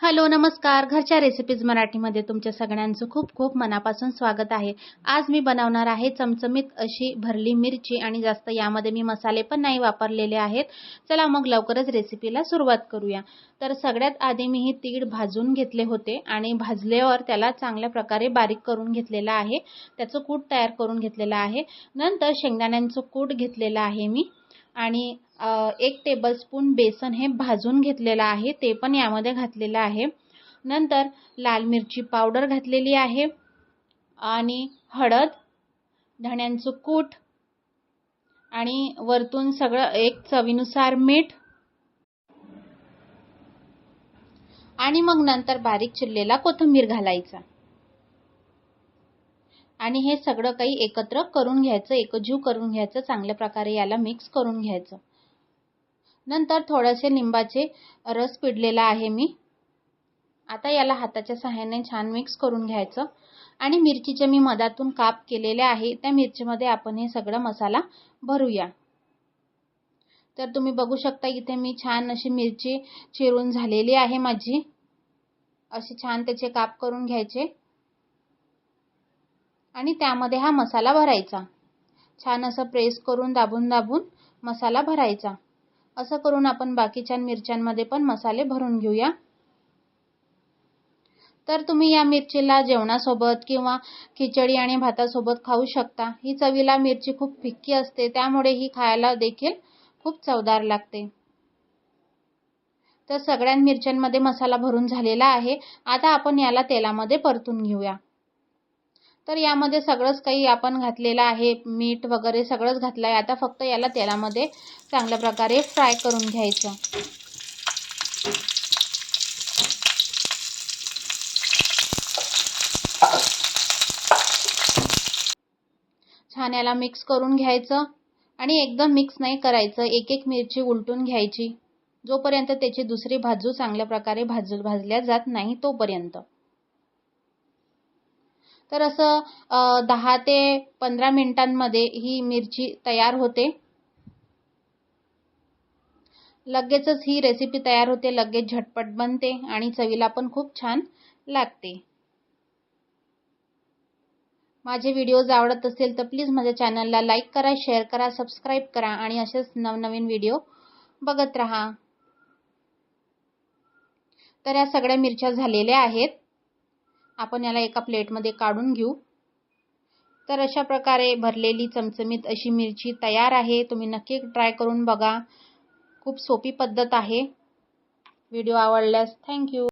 Hello नमस्कार. घरच्या recipes मराठीमध्ये तुमच्या सगळ्यांचं खूप खूप मनापासून स्वागत आहे. आज मी बनवणार आहे चमचमीत अशी भरली मिरची आणि जास्त यामध्ये मी मसाले पण नाही वापरलेले आहेत. चला मग लवकरच रेसिपीला सुरुवात करूया. तर सगळ्यात आधी मी ही तीळ भाजून घेतले होते आणि भाजल्यावर त्याला चांगल्या प्रकारे बारीक करून घेतलेला आहे. त्याचं कूट तयार करून घेतलेलं आहे. नंतर शेंगदाण्यांचं कूट घेतलेलं आहे मी. आणि एक टेबलस्पून बेसन हे भाजून घेतलेलं आहे ते पण यामध्ये घातलेलं आहे. नंतर लाल मिरची पावडर घातलेली आहे आणि हळद धण्यांचं कूट आणि वरतून सगळं एक चवीनुसार मीठ आणि मग नंतर बारीक चिरलेला कोथिंबीर घालायचा. आणि हे सगळं काही एकत्र करून घ्यायचं एकजीव करून घ्यायचं चांगल्या प्रकारे याला मिक्स करून घ्यायचं. नंतर थोडेसे लिंबाचे रस पिडलेला आहे मी. आता याला हाताच्या सहाय्याने छान मिक्स करून घ्यायचं. आणि मिरचीचे मी मधातून काप केलेले आहे. त्या मिरचीमध्ये आपण हे सगळं मसाला भरूया. तर तुम्ही बघू शकता इथे मी छान अशी मिरची चिरून झालेली आहे माझी. असे छान त्याचे काप करून घ्यायचे. आणि त्यामध्ये हा मसाला भरायचा. छान असं प्रेस करून दाबून दाबून मसाला भरायचा. असं करून आपण बाकीच्या मिरच्यांमध्ये पण मसाले भरून घेऊया. तर तुम्ही या मिरचीला जेवणासोबत किंवा खिचडी आणि भातासोबत खाऊ शकता. ही चवीला मिरची खूप फिक्की असते त्यामुळे ही खायला देखील खूप चवदार लागते. तर सगळ्या मिरच्यांमध्ये मसाला भरून झालेला आहे. आता आपण याला तेलामध्ये परतून घेऊया. तर यामध्ये सगळंच काही आपण घातलेलं आहे मीठ वगैरे सगळंच घातलं आहे आता फक्त याला तेलामध्ये चांगल्या प्रकारे फ्राय करून घ्यायचं. छान याला मिक्स करून घ्यायचं आणि एकदम मिक्स नाही करायचं. एक एक मिरची उलटून घ्यायची. जोपर्यंत त्याची दुसरी भाजू चांगल्या प्रकारे भाजू भाजल्या जात नाही तोपर्यंत. तर असं दहा ते पंधरा मिनिटांमध्ये ही मिरची तयार होते. लगेचच ही रेसिपी तयार होते लगेच झटपट बनते आणि चवीला पण खूप छान लागते. माझे व्हिडिओज आवडत असेल तर प्लीज माझ्या चॅनलला लाईक करा शेअर करा सबस्क्राईब करा आणि असेच नवनवीन व्हिडिओ बघत राहा. तर या सगळ्या मिरच्या झालेल्या आहेत. आपण याला एका प्लेटमध्ये काढून घेऊ. तर अशा प्रकारे भरलेली चमचमीत अशी मिरची तयार आहे. तुम्ही नक्की ट्राय करून बघा. खूप सोपी पद्धत आहे. व्हिडिओ आवडल्यास थँक्यू.